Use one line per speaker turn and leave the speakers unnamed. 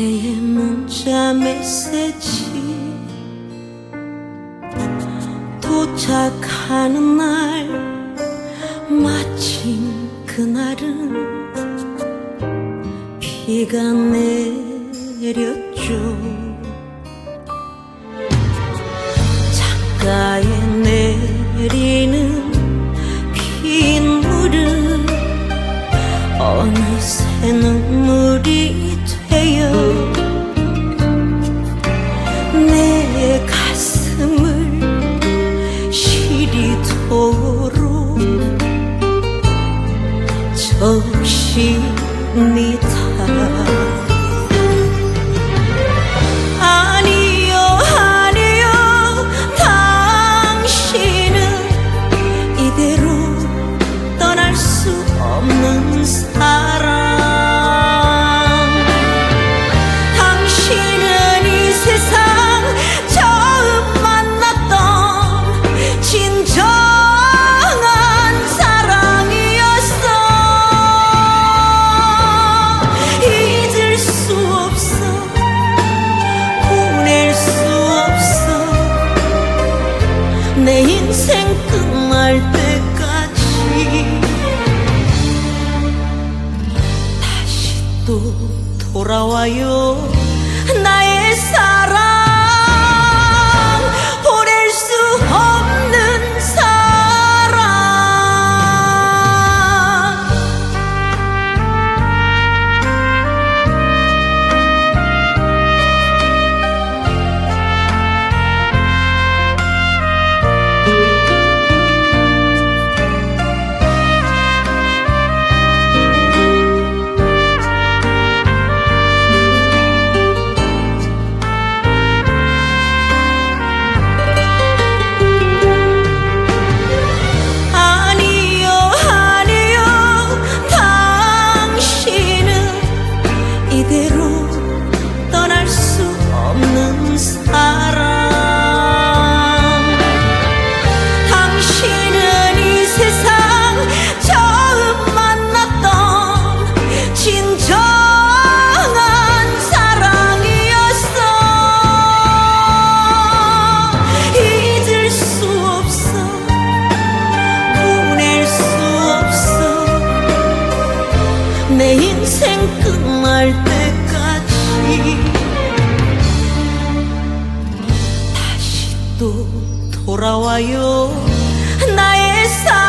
그대의 문자 메시지. 도착하는 날 마침 그날은 비가 내렸죠. 창가에 내리는 빗물은 어느새 눈물이 되어 내 가슴을 시리도록 적십니다 끝날 때까지 다시 또 돌아와요. 나 이대로 떠날 수 없는 사람 당신은 이 세상 처음 만났던 진정한 사랑이었어. 잊을 수 없어. 보낼 수 없어. 내 인생 끝 또 돌아와요. 나의 삶